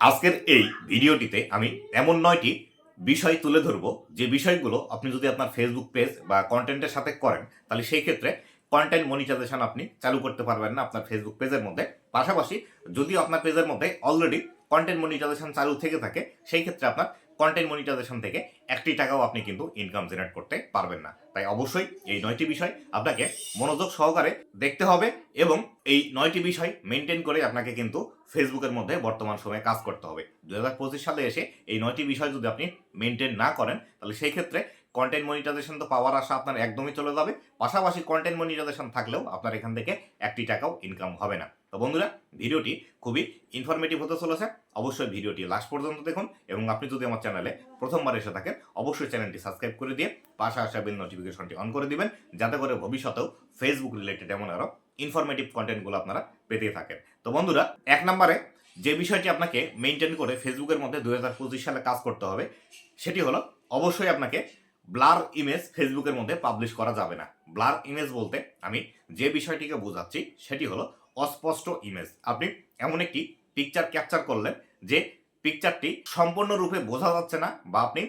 আজকের এই ভিডিওটিতে আমি এমন নয়টি বিষয় তুলে ধরব। যে বিষয়গুলো আপনি যদি আপনার ফেসবুক পেজ বা কন্টেন্টের সাথে করেন, তাহলে সেই ক্ষেত্রে কন্টেন্ট মনিটাইজেশন আপনি চালু করতে পারবেন না আপনার ফেসবুক পেজের মধ্যে। পাশাপাশি যদি আপনার পেজের মধ্যে অলরেডি কন্টেন্ট মনিটাইজেশন চালু থেকে থাকে, সেই ক্ষেত্রে আপনার কন্টেন্ট মনিটাইজেশন থেকে একটি টাকাও আপনি কিন্তু ইনকাম জেনারেট করতে পারবেন না। তাই অবশ্যই এই নয়টি বিষয় আপনাকে মনোযোগ সহকারে দেখতে হবে এবং এই নয়টি বিষয় মেনটেন করে আপনাকে কিন্তু ফেসবুকের মধ্যে বর্তমান সময়ে কাজ করতে হবে। দু সালে এসে এই নয়টি বিষয় যদি আপনি মেনটেন না করেন, তাহলে সেই ক্ষেত্রে কন্টেন্ট মনিটাইজেশন তো পাওয়ার আশা আপনার একদমই চলে যাবে। পাশাপাশি কন্টেন্ট মনিটাইজেশন থাকলেও আপনার এখান থেকে একটি টাকাও ইনকাম হবে না। তো বন্ধুরা, ভিডিওটি খুবই ইনফরমেটিভ হতে চলেছে। অবশ্যই ভিডিওটি লাস্ট পর্যন্ত দেখুন এবং আপনি যদি আমার চ্যানেলে প্রথমবার এসে থাকেন, অবশ্যই চ্যানেলটি সাবস্ক্রাইব করে দিয়ে পাশে আসা বেল নোটিফিকেশনটি অন করে দিবেন, যাতে করে ভবিষ্যতেও ফেসবুক রিলেটেড এমন আরও ইনফরমেটিভ কন্টেন্টগুলো আপনারা পেতে থাকেন। তো বন্ধুরা, এক নম্বরে যে বিষয়টি আপনাকে মেনটেন করে ফেসবুকের মধ্যে দু হাজার পঁচিশ সালে কাজ করতে হবে, সেটি হলো অবশ্যই আপনাকে ব্লার ইমেজ ফেসবুকের মধ্যে পাবলিশ করা যাবে না। ব্লার ইমেজ বলতে আমি যে বিষয়টিকে বোঝাচ্ছি, সেটি হলো অস্পষ্ট ইমেজ আপনি এমন একটি পিকচার ক্যাপচার করলেন যে পিকচারটি সম্পূর্ণরূপে বোঝা যাচ্ছে না বা আপনি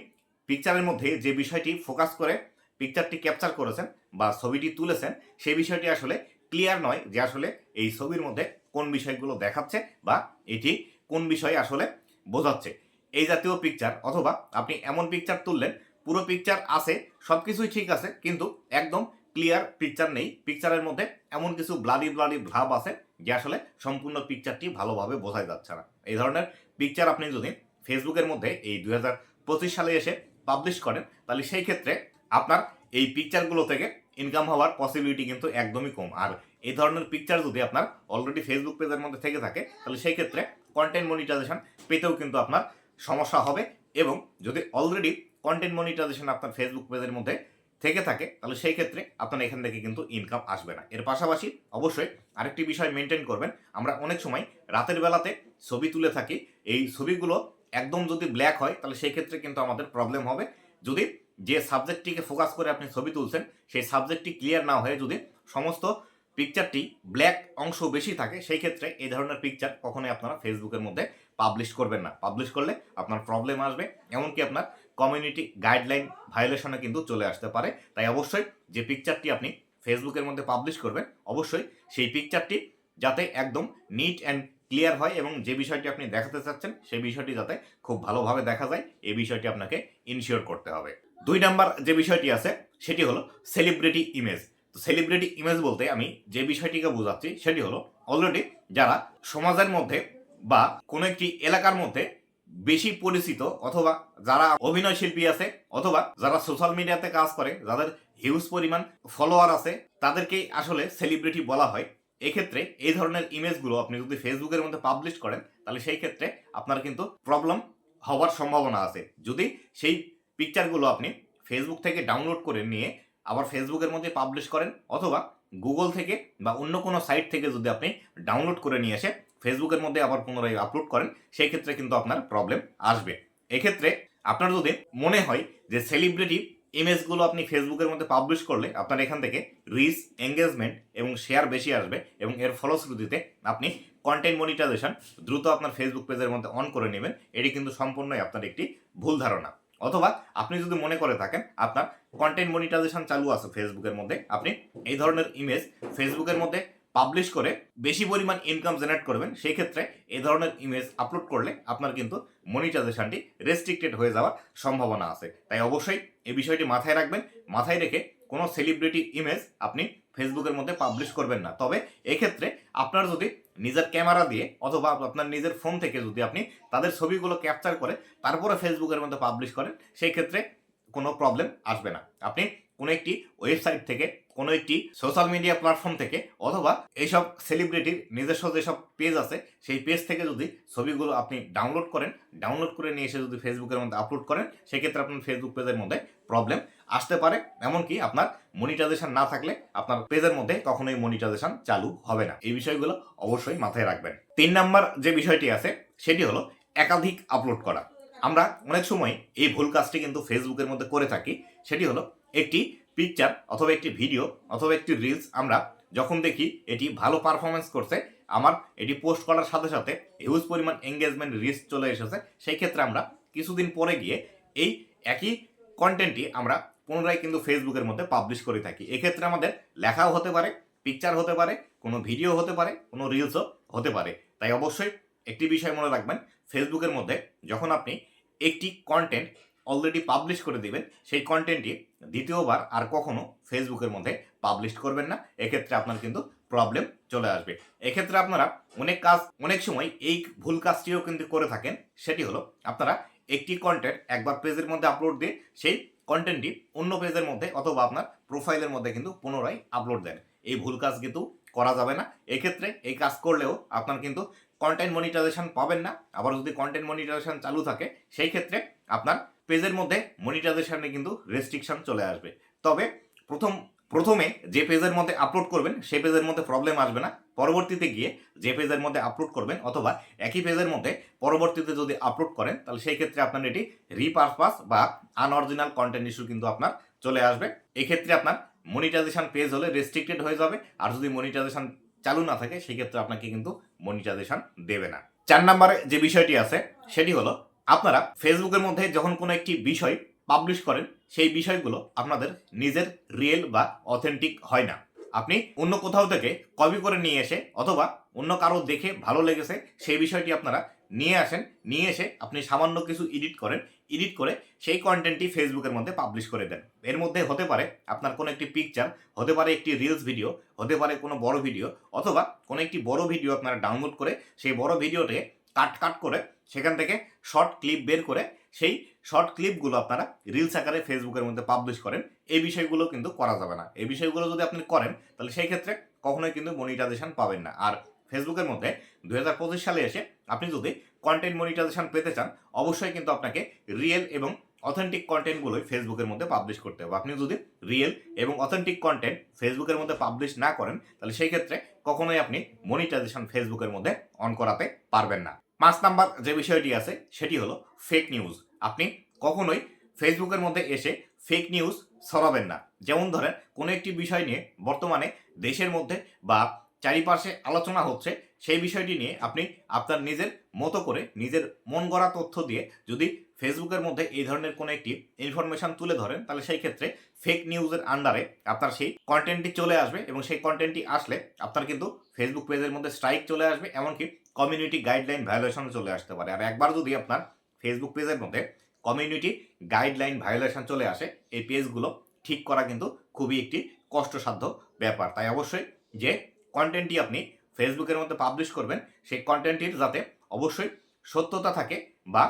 পিকচারের মধ্যে যে বিষয়টি ফোকাস করে পিকচারটি ক্যাপচার করেছেন বা ছবিটি তুলেছেন, সেই বিষয়টি আসলে ক্লিয়ার নয় যে আসলে এই ছবির মধ্যে কোন বিষয়গুলো দেখাচ্ছে বা এটি কোন বিষয়ে আসলে বোঝাচ্ছে। এই জাতীয় পিকচার অথবা আপনি এমন পিকচার তুললেন পুরো পিকচার আছে সব কিছুই ঠিক আছে, কিন্তু একদম ক্লিয়ার পিকচার নেই। পিকচারের মধ্যে এমন কিছু ব্লাডি ব্লাডি ভাব আছে, যে আসলে সম্পূর্ণ পিকচারটি ভালোভাবে বোঝা যাচ্ছে না। এই ধরনের পিকচার আপনি যদি ফেসবুকের মধ্যে এই দুই হাজার পঁচিশ সালে এসে পাবলিশ করেন, তাহলে সেই ক্ষেত্রে আপনার এই পিকচারগুলো থেকে ইনকাম হওয়ার পসিবিলিটি কিন্তু একদমই কম। আর এই ধরনের পিকচার যদি আপনার অলরেডি ফেসবুক পেজের মধ্যে থেকে থাকে, তাহলে সেই ক্ষেত্রে কন্টেন্ট মনিটাইজেশন পেতেও কিন্তু আপনার সমস্যা হবে এবং যদি অলরেডি কন্টেন্ট মনিটাইজেশন আপনার ফেসবুক পেজের মধ্যে থেকে থাকে, তাহলে সেই ক্ষেত্রে আপনার এখান থেকে কিন্তু ইনকাম আসবে না। এর পাশাপাশি অবশ্যই আরেকটি বিষয় মেনটেন করবেন, আমরা অনেক সময় রাতের বেলাতে ছবি তুলে থাকি, এই ছবিগুলো একদম যদি ব্ল্যাক হয়, তাহলে সেই ক্ষেত্রে কিন্তু আমাদের প্রবলেম হবে। যদি যে সাবজেক্টটিকে ফোকাস করে আপনি ছবি তুলছেন, সেই সাবজেক্টটি ক্লিয়ার না হয়ে যদি সমস্ত পিকচারটি ব্ল্যাক অংশ বেশি থাকে, সেই ক্ষেত্রে এই ধরনের পিকচার কখনোই আপনারা ফেসবুকের মধ্যে পাবলিশ করবেন না। পাবলিশ করলে আপনার প্রবলেম আসবে, এমনকি আপনার কমিউনিটি গাইডলাইন ভায়োলেশনে কিন্তু চলে আসতে পারে। তাই অবশ্যই যে পিকচারটি আপনি ফেসবুকের মধ্যে পাবলিশ করবেন, অবশ্যই সেই পিকচারটি যাতে একদম নিট অ্যান্ড ক্লিয়ার হয় এবং যে বিষয়টি আপনি দেখাতে চাচ্ছেন, সেই বিষয়টি যাতে খুব ভালোভাবে দেখা যায়, এই বিষয়টি আপনাকে ইনশিওর করতে হবে। দুই নাম্বার যে বিষয়টি আছে, সেটি হলো সেলিব্রিটি ইমেজ তো সেলিব্রিটি ইমেজ বলতে আমি যে বিষয়টিকে বোঝাচ্ছি, সেটি হলো অলরেডি যারা সমাজের মধ্যে বা কোনো একটি এলাকার মধ্যে বেশি পরিচিত অথবা যারা অভিনয় শিল্পী আছে অথবা যারা সোশ্যাল মিডিয়াতে কাজ করে, যাদের হিউজ পরিমাণ ফলোয়ার আছে তাদেরকেই আসলে সেলিব্রিটি বলা হয়। এক্ষেত্রে এই ধরনের ইমেজগুলো আপনি যদি ফেসবুকের মধ্যে পাবলিশ করেন, তাহলে সেই ক্ষেত্রে আপনার কিন্তু প্রবলেম হওয়ার সম্ভাবনা আছে। যদি সেই পিকচারগুলো আপনি ফেসবুক থেকে ডাউনলোড করে নিয়ে আবার ফেসবুকের মধ্যে পাবলিশ করেন, অথবা গুগল থেকে বা অন্য কোনো সাইট থেকে যদি আপনি ডাউনলোড করে নিয়ে এসে ফেসবুকের মধ্যে আবার পুনরায় আপলোড করেন, সেই ক্ষেত্রে কিন্তু আপনার প্রবলেম আসবে। এক্ষেত্রে আপনার যদি মনে হয় যে সেলিব্রিটি ইমেজগুলো আপনি ফেসবুকের মধ্যে পাবলিশ করলে আপনার এখান থেকে রিচ এঙ্গেজমেন্ট এবং শেয়ার বেশি আসবে এবং এর ফলশ্রুতিতে আপনি কন্টেন্ট মনিটাইজেশন দ্রুত আপনার ফেসবুক পেজের মধ্যে অন করে নেবেন, এটি কিন্তু সম্পূর্ণই আপনার একটি ভুল ধারণা। অথবা আপনি যদি মনে করে থাকেন আপনার কন্টেন্ট মনিটাইজেশন চালু আছে ফেসবুকের মধ্যে, আপনি এই ধরনের ইমেজ ফেসবুকের মধ্যে পাবলিশ করে বেশি পরিমাণ ইনকাম জেনারেট করবেন সেই ক্ষেত্রে এ ধরনের ইমেজ আপলোড করলে আপনার কিন্তু মনিটাইজেশনটি রেস্ট্রিক্টেড হয়ে যাওয়ার সম্ভাবনা আছে। তাই অবশ্যই এই বিষয়টি মাথায় রাখবেন। মাথায় রেখে কোনো সেলিব্রিটি ইমেজ আপনি ফেসবুকের মধ্যে পাবলিশ করবেন না। তবে এক্ষেত্রে আপনার যদি নিজের ক্যামেরা দিয়ে অথবা আপনার নিজের ফোন থেকে যদি আপনি তাদের ছবিগুলো ক্যাপচার করে, তারপরে ফেসবুকের মধ্যে পাবলিশ করেন সেই ক্ষেত্রে কোনো প্রবলেম আসবে না। আপনি কোনো একটি ওয়েবসাইট থেকে, কোনো একটি সোশ্যাল মিডিয়া প্ল্যাটফর্ম থেকে, অথবা এইসব সেলিব্রিটির নিজস্ব যেসব পেজ আছে, সেই পেজ থেকে যদি ছবিগুলো আপনি ডাউনলোড করেন ডাউনলোড করে নিয়ে এসে যদি ফেসবুকের মধ্যে আপলোড করেন, সেক্ষেত্রে আপনার ফেসবুক পেজের মধ্যে প্রবলেম আসতে পারে। এমনকি আপনার মনিটাইজেশন না থাকলে আপনার পেজের মধ্যে কখনোই মনিটাইজেশন চালু হবে না। এই বিষয়গুলো অবশ্যই মাথায় রাখবেন। তিন নাম্বার যে বিষয়টি আছে, সেটি হলো একাধিক আপলোড করা। আমরা অনেক সময় এই ভুল কাজটি কিন্তু ফেসবুকের মধ্যে করে থাকি, সেটি হলো একটি পিকচার অথবা একটি ভিডিও অথবা একটি রিলস আমরা যখন দেখি এটি ভালো পারফরমেন্স করছে, আমার এটি পোস্ট করার সাথে সাথে হিউজ পরিমাণ এঙ্গেজমেন্ট রিচ চলে এসেছে, সেই ক্ষেত্রে আমরা কিছুদিন পরে গিয়ে এই একই কন্টেন্টটি আমরা পুনরায় কিন্তু ফেসবুকের মধ্যে পাবলিশ করে থাকি। এক্ষেত্রে আমাদের লেখাও হতে পারে পিকচার হতে পারে, কোনো ভিডিও হতে পারে, কোনো রিলসও হতে পারে। তাই অবশ্যই একটি বিষয় মনে রাখবেন ফেসবুকের মধ্যে যখন আপনি একটি কন্টেন্ট অলরেডি পাবলিশ করে দিবেন, সেই কন্টেন্টটি দ্বিতীয়বার আর কখনো ফেসবুকের মধ্যে পাবলিশ করবেন না। এক্ষেত্রে আপনার কিন্তু প্রবলেম চলে আসবে। এক্ষেত্রে আপনারা অনেক কাজ, অনেক সময় এই ভুল কাজটিও কিন্তু করে থাকেন। সেটি হলো আপনারা একটি কন্টেন্ট একবার পেজের মধ্যে আপলোড দিয়ে সেই কন্টেন্টটি অন্য পেজের মধ্যে অথবা আপনার প্রোফাইলের মধ্যে কিন্তু পুনরায় আপলোড দেন। এই ভুল কাজ কিন্তু করা যাবে না। এক্ষেত্রে এই কাজ করলেও আপনার কিন্তু কন্টেন্ট মনিটাইজেশন পাবেন না। আবার যদি কন্টেন্ট মনিটাইজেশন চালু থাকে, সেই ক্ষেত্রে আপনার পেজের মধ্যে মনিটাইজেশনে কিন্তু রেস্ট্রিকশন চলে আসবে। তবে প্রথম, প্রথমে যে পেজের মধ্যে আপলোড করবেন সেই পেজের মধ্যে প্রবলেম আসবে না। পরবর্তীতে গিয়ে যে পেজের মধ্যে আপলোড করবেন, অথবা একই পেজের মধ্যে পরবর্তীতে যদি আপলোড করেন, তাহলে সেই ক্ষেত্রে আপনার এটি রিপারপাস বা আনঅরিজিনাল কন্টেন্ট ইস্যু কিন্তু আপনার চলে আসবে। এক্ষেত্রে আপনার মনিটাইজেশন পেজ হলে রেস্ট্রিক্টেড হয়ে যাবে। আর যদি মনিটাইজেশন চালু না থাকে সেক্ষেত্রে আপনাকে কিন্তু মনিটাইজেশন দেবে না। চার নম্বরে যে বিষয়টি আছে, সেটি হলো আপনারা ফেসবুকের মধ্যে যখন কোনো একটি বিষয় পাবলিশ করেন, সেই বিষয়গুলো আপনাদের নিজের রিয়েল বা অথেন্টিক হয় না। আপনি অন্য কোথাও থেকে কপি করে নিয়ে এসে অথবা অন্য কারও দেখে ভালো লেগেছে, সেই বিষয়টি আপনারা নিয়ে আসেন, নিয়ে এসে আপনি সামান্য কিছু এডিট করেন এডিট করে সেই কন্টেন্টটি ফেসবুকের মধ্যে পাবলিশ করে দেন। এর মধ্যে হতে পারে আপনার কোনো একটি পিকচার হতে পারে একটি রিলস ভিডিও হতে পারে কোনো বড় ভিডিও অথবা কোনো একটি বড় ভিডিও আপনারা ডাউনলোড করে সেই বড় ভিডিওতে কাট কাট করে সেখান থেকে শর্ট ক্লিপ বের করে সেই শর্ট ক্লিপগুলো আপনারা রিলস আকারে ফেসবুকের মধ্যে পাবলিশ করেন। এই বিষয়গুলো কিন্তু করা যাবে না। এই বিষয়গুলো যদি আপনি করেন, তাহলে সেই ক্ষেত্রে কখনোই কিন্তু মনিটাইজেশন পাবেন না। আর ফেসবুকের মধ্যে দুহাজার পঁচিশ সালে এসে আপনি যদি কন্টেন্ট মনিটাইজেশন পেতে চান, অবশ্যই কিন্তু আপনাকে রিয়েল এবং অথেন্টিক কন্টেন্টগুলোই ফেসবুকের মধ্যে পাবলিশ করতে হবে। আপনি যদি রিয়েল এবং অথেন্টিক কন্টেন্ট ফেসবুকের মধ্যে পাবলিশ না করেন, তাহলে সেই ক্ষেত্রে কখনোই আপনি মনিটাইজেশন ফেসবুকের মধ্যে অন করাতে পারবেন না। পাঁচ নাম্বার যে বিষয়টি আছে, সেটি হলো ফেক নিউজ আপনি কখনোই ফেসবুকের মধ্যে এসে ফেক নিউজ ছড়াবেন না। যেমন ধরেন, কোনো একটি বিষয় নিয়ে বর্তমানে দেশের মধ্যে বা চারিপাশে আলোচনা হচ্ছে, সেই বিষয়টি নিয়ে আপনি আপনার নিজের মতো করে নিজের মন গড়া তথ্য দিয়ে যদি ফেসবুকের মধ্যে এই ধরনের কোনো একটি ইনফরমেশন তুলে ধরেন, তাহলে সেই ক্ষেত্রে ফেক নিউজের আন্ডারে আপনার সেই কন্টেন্টটি চলে আসবে এবং সেই কন্টেন্টটি আসলে আপনার কিন্তু ফেসবুক পেজের মধ্যে স্ট্রাইক চলে আসবে, এমনকি কমিউনিটি গাইডলাইন ভায়োলেশন চলে আসতে পারে। আর একবার যদি আপনার ফেসবুক পেজের মধ্যে কমিউনিটি গাইডলাইন ভায়োলেশন চলে আসে, এই পেজগুলো ঠিক করা কিন্তু খুবই একটি কষ্টসাধ্য ব্যাপার। তাই অবশ্যই যে কন্টেন্টটি আপনি ফেসবুকের মধ্যে পাবলিশ করবেন, সেই কন্টেন্টটির যাতে অবশ্যই সত্যতা থাকে বা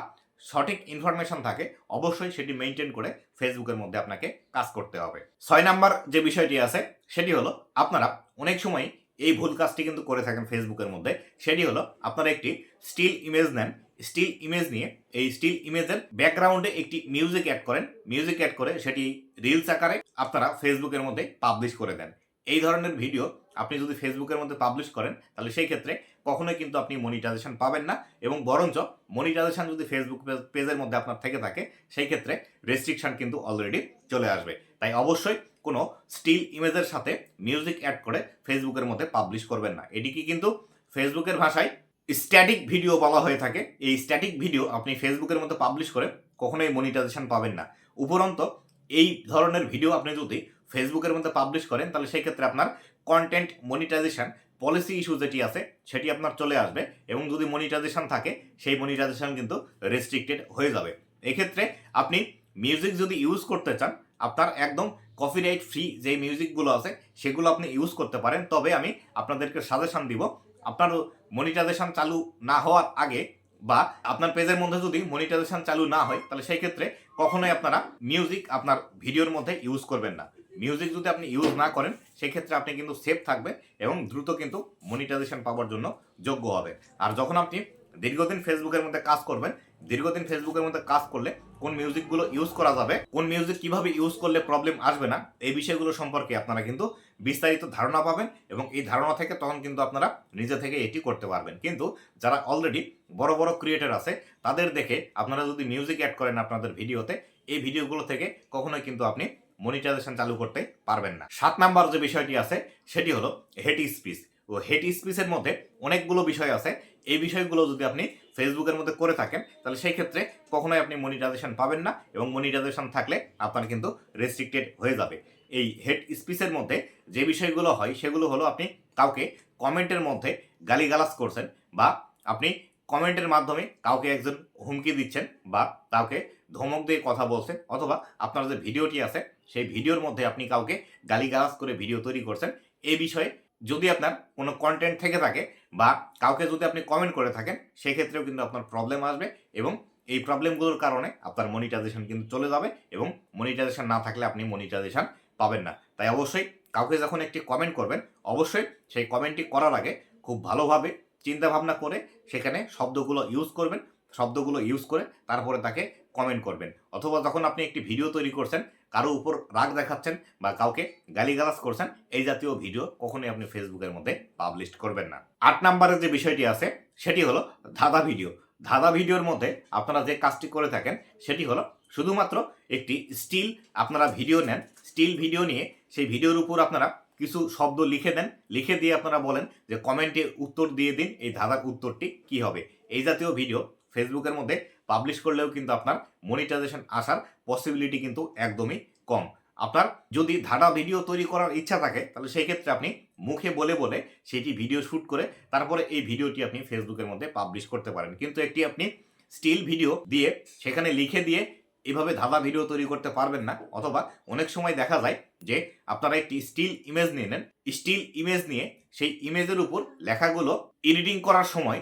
সঠিক ইনফরমেশন থাকে, অবশ্যই সেটি মেনটেন করে ফেসবুকের মধ্যে আপনাকে কাজ করতে হবে। ছয় নাম্বার যে বিষয়টি আছে, সেটি হলো আপনারা অনেক সময় এই ভুল কাজটি কিন্তু করে থাকেন ফেসবুকের মধ্যে, সেটি হলো আপনারা একটি স্টিল ইমেজ নেন। স্টিল ইমেজ নিয়ে এই স্টিল ইমেজের ব্যাকগ্রাউন্ডে একটি মিউজিক অ্যাড করেন। মিউজিক অ্যাড করে সেটি রিলস আকারে আপনারা ফেসবুকের মধ্যে পাবলিশ করে দেন। এই ধরনের ভিডিও আপনি যদি ফেসবুকের মধ্যে পাবলিশ করেন, তাহলে সেই ক্ষেত্রে কখনোই কিন্তু আপনি মনিটাইজেশন পাবেন না এবং বরঞ্চ মনিটাইজেশন যদি ফেসবুক পেজের মধ্যে আপনার থেকে থাকে, সেই ক্ষেত্রে রেস্ট্রিকশন কিন্তু অলরেডি চলে আসবে। তাই অবশ্যই কোনো স্টিল ইমেজের সাথে মিউজিক অ্যাড করে ফেসবুকের মধ্যে পাবলিশ করবেন না। এটিকে কিন্তু ফেসবুকের ভাষায় স্ট্যাটিক ভিডিও বলা হয়ে থাকে। এই স্ট্যাটিক ভিডিও আপনি ফেসবুকের মধ্যে পাবলিশ করে কখনোই মনিটাইজেশন পাবেন না। উপরন্ত এই ধরনের ভিডিও আপনি যদি ফেসবুকের মধ্যে পাবলিশ করেন, তাহলে সেই ক্ষেত্রে আপনার কন্টেন্ট মনিটাইজেশন পলিসি ইস্যু যেটি আছে, সেটি আপনার চলে আসবে এবং যদি মনিটাইজেশন থাকে, সেই মনিটাইজেশন কিন্তু রেস্ট্রিক্টেড হয়ে যাবে। এক্ষেত্রে আপনি মিউজিক যদি ইউজ করতে চান, আপনার একদম কপিরাইট ফ্রি যে মিউজিকগুলো আছে, সেগুলো আপনি ইউজ করতে পারেন। তবে আমি আপনাদেরকে সাজেশন দিব, আপনার মনিটাইজেশন চালু না হওয়ার আগে বা আপনার পেজের মধ্যে যদি মনিটাইজেশন চালু না হয়, তাহলে সেই ক্ষেত্রে কখনোই আপনারা মিউজিক আপনার ভিডিওর মধ্যে ইউজ করবেন না। মিউজিক যদি আপনি ইউজ না করেন, সেক্ষেত্রে আপনি কিন্তু সেফ থাকবে এবং দ্রুত কিন্তু মনিটাইজেশন পাওয়ার জন্য যোগ্য হবে। আর যখন আপনি দীর্ঘদিন ফেসবুকের মধ্যে কাজ করবেন, দীর্ঘদিন ফেসবুকের মধ্যে কাজ করলে কোন মিউজিকগুলো ইউজ করা যাবে, কোন মিউজিক কীভাবে ইউজ করলে প্রবলেম আসবে না, এই বিষয়গুলো সম্পর্কে আপনারা কিন্তু বিস্তারিত ধারণা পাবেন এবং এই ধারণা থেকে তখন কিন্তু আপনারা নিজে থেকে এটি করতে পারবেন। কিন্তু যারা অলরেডি বড় বড় ক্রিয়েটার আছে, তাদের দেখে আপনারা যদি মিউজিক অ্যাড করেন আপনাদের ভিডিওতে এই ভিডিওগুলো থেকে কখনোই কিন্তু আপনি মনিটাইজেশন চালু করতে পারবেন না। সাত নাম্বার যে বিষয়টি আছে, সেটি হলো হেট স্পিচ ও হেড স্পিচের মধ্যে অনেকগুলো বিষয় আছে। এই বিষয়গুলো যদি আপনি ফেসবুকের মধ্যে করে থাকেন, তাহলে সেই ক্ষেত্রে কখনোই আপনি মনিটাইজেশন পাবেন না এবং মনিটাইজেশন থাকলে আপনার কিন্তু রেস্ট্রিক্টেড হয়ে যাবে। এই হেড স্পিচের মধ্যে যে বিষয়গুলো হয়, সেগুলো হলো আপনি কাউকে কমেন্টের মধ্যে গালিগালাজ করছেন বা আপনি কমেন্টের মাধ্যমে কাউকে একজন হুমকি দিচ্ছেন বা কাউকে ধমক দিয়ে কথা বলছেন অথবা আপনার যে ভিডিওটি আছে, সেই ভিডিওর মধ্যে আপনি কাউকে গালিগালাজ করে ভিডিও তৈরি করছেন, এই বিষয়ে যদি আপনার কোনো কন্টেন্ট থেকে থাকে বা কাউকে যদি আপনি কমেন্ট করে থাকেন, সেক্ষেত্রেও কিন্তু আপনার প্রবলেম আসবে এবং এই প্রবলেমগুলোর কারণে আপনার মনিটাইজেশন কিন্তু চলে যাবে এবং মনিটাইজেশন না থাকলে আপনি মনিটাইজেশন পাবেন না। তাই অবশ্যই কাউকে যখন একটি কমেন্ট করবেন, অবশ্যই সেই কমেন্টটি করার আগে খুব ভালোভাবে চিন্তা ভাবনা করে সেখানে শব্দগুলো ইউজ করবেন, শব্দগুলো ইউজ করে তারপরে তাকে কমেন্ট করবেন। অথবা যখন আপনি একটি ভিডিও তৈরি করছেন, কারও উপর রাগ দেখাচ্ছেন বা কাউকে গালিগালাজ করছেন, এই জাতীয় ভিডিও কখনোই আপনি ফেসবুকের মধ্যে পাবলিশ করবেন না। আট নাম্বারের যে বিষয়টি আছে, সেটি হলো ধাঁধা ভিডিও ধাঁধা ভিডিওর মধ্যে আপনারা যে কাজটি করে থাকেন, সেটি হলো শুধুমাত্র একটি স্টিল আপনারা ভিডিও নেন। স্টিল ভিডিও নিয়ে সেই ভিডিওর উপর আপনারা কিছু শব্দ লিখে দেন। লিখে দিয়ে আপনারা বলেন যে কমেন্টে উত্তর দিয়ে দিন, এই ধাঁধার উত্তরটি কি হবে। এই জাতীয় ভিডিও ফেসবুকের মধ্যে পাবলিশ করলেও কিন্তু আপনার মনিটাইজেশন আসার পসিবিলিটি কিন্তু একদমই কম। আপনার যদি ধাঁধা ভিডিও তৈরি করার ইচ্ছা থাকে, তাহলে সেই ক্ষেত্রে আপনি মুখে বলে বলে সেটি ভিডিও শ্যুট করে তারপরে এই ভিডিওটি আপনি ফেসবুকের মধ্যে পাবলিশ করতে পারেন। কিন্তু একটি আপনি স্টিল ভিডিও দিয়ে সেখানে লিখে দিয়ে এভাবে ধাঁধা ভিডিও তৈরি করতে পারবেন না, অথবা অনেক সময় দেখা যায় যে আপনারা একটি স্টিল ইমেজ নিয়ে নেন। স্টিল ইমেজ নিয়ে সেই ইমেজের উপর লেখাগুলো এডিটিং করার সময়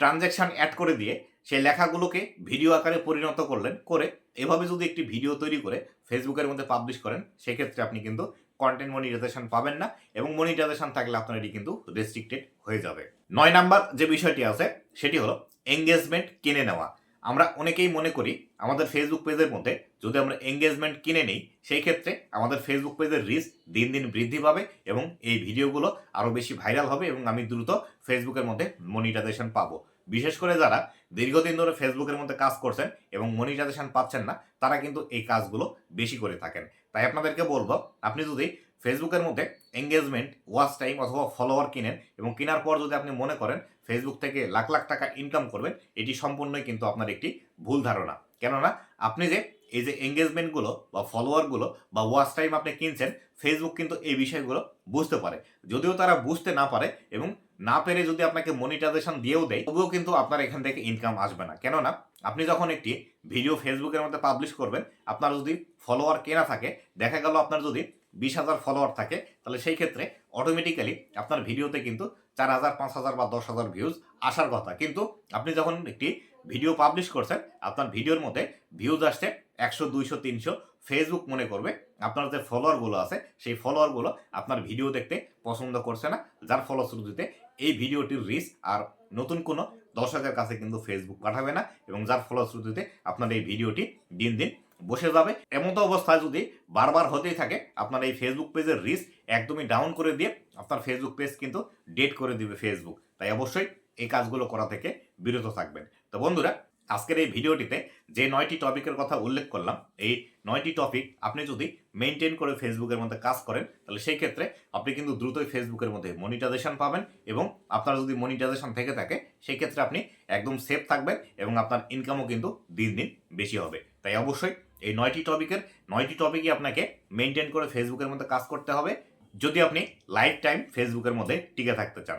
ট্রানজ্যাকশন অ্যাড করে দিয়ে সেই লেখাগুলোকে ভিডিও আকারে পরিণত করলেন, করে এভাবে যদি একটি ভিডিও তৈরি করে ফেসবুকের মধ্যে পাবলিশ করেন, সেক্ষেত্রে আপনি কিন্তু কন্টেন্ট মনিটাইজেশন পাবেন না এবং মনিটাইজেশন থাকলে আপনার এটি কিন্তু রেস্ট্রিক্টেড হয়ে যাবে। নয় নাম্বার যে বিষয়টি আছে, সেটি হলো এঙ্গেজমেন্ট কিনে নেওয়া। আমরা অনেকেই মনে করি আমাদের ফেসবুক পেজের মধ্যে যদি আমরা এঙ্গেজমেন্ট কিনে নিই, সেই ক্ষেত্রে আমাদের ফেসবুক পেজের রিচ দিন দিন বৃদ্ধি পাবে এবং এই ভিডিওগুলো আরও বেশি ভাইরাল হবে এবং আমি দ্রুত ফেসবুকের মধ্যে মনিটাইজেশন পাবো। বিশেষ করে যারা দীর্ঘদিন ধরে ফেসবুকের মধ্যে কাজ করছেন এবং মনিটাইজেশন পাচ্ছেন না, তারা কিন্তু এই কাজগুলো বেশি করে থাকেন। তাই আপনাদেরকে বলব, আপনি যদি ফেসবুকের মধ্যে এঙ্গেজমেন্ট ওয়াচ টাইম অথবা ফলোয়ার কিনেন এবং কেনার পর যদি আপনি মনে করেন ফেসবুক থেকে লাখ লাখ টাকা ইনকাম করবেন, এটি সম্পূর্ণই কিন্তু আপনার একটি ভুল ধারণা। কেননা, আপনি যে, এই যে এঙ্গেজমেন্টগুলো বা ফলোয়ারগুলো বা ওয়াচ টাইম আপনি কিনছেন ফেসবুক কিন্তু এই বিষয়গুলো বুঝতে পারে। যদিও তারা বুঝতে না পারে এবং না পেরে যদি আপনাকে মনিটাইজেশন দিয়েও দেয়, তবুও কিন্তু আপনার এখান থেকে ইনকাম আসবে না। কেননা, আপনি যখন একটি ভিডিও ফেসবুকের মধ্যে পাবলিশ করবেন, আপনার যদি ফলোয়ার কেনা থাকে, দেখা গেল আপনার যদি বিশ হাজার ফলোয়ার থাকে, তাহলে সেই ক্ষেত্রে অটোমেটিক্যালি আপনার ভিডিওতে কিন্তু চার হাজার, পাঁচ হাজার বা দশ হাজার ভিউজ আসার কথা। কিন্তু আপনি যখন একটি ভিডিও পাবলিশ করছেন, আপনার ভিডিওর মধ্যে ভিউজ আসছে একশো, দুইশো, তিনশো ফেসবুক মনে করবে আপনার যে ফলোয়ারগুলো আছে, সেই ফলোয়ারগুলো আপনার ভিডিও দেখতে পছন্দ করছে না, যার ফলশ্রুতিতে এই ভিডিওটির রিচ আর নতুন কোনো দশ দর্শকের কাছে কিন্তু ফেসবুক পাঠাবে না এবং যার ফলশ্রুতিতে আপনার এই ভিডিওটি দিন দিন বসে যাবে। এমন তো অবস্থায় যদি বারবার হতেই থাকে, আপনার এই ফেসবুক পেজের রিচ একদমই ডাউন করে দিয়ে আপনার ফেসবুক পেজ কিন্তু ডেট করে দিবে ফেসবুক তাই অবশ্যই এই কাজগুলো করা থেকে বিরত থাকবেন। তো বন্ধুরা আজকের এই ভিডিওটিতে যে নয়টি টপিকের কথা উল্লেখ করলাম, এই নয়টি টপিক আপনি যদি মেনটেন করে ফেসবুকের মধ্যে কাজ করেন, তাহলে সেই ক্ষেত্রে আপনি কিন্তু দ্রুতই ফেসবুকের মধ্যে মনিটাইজেশন পাবেন এবং আপনার যদি মনিটাইজেশন থেকে থাকে, সেই ক্ষেত্রে আপনি একদম সেফ থাকবেন এবং আপনার ইনকামও কিন্তু দিন দিন বেশি হবে। তাই অবশ্যই এই নয়টি টপিকের, নয়টি টপিকই আপনাকে মেনটেন করে ফেসবুকের মধ্যে কাজ করতে হবে। যদি আপনি লাইফ টাইম ফেসবুকের মধ্যে টিকে থাকতে চান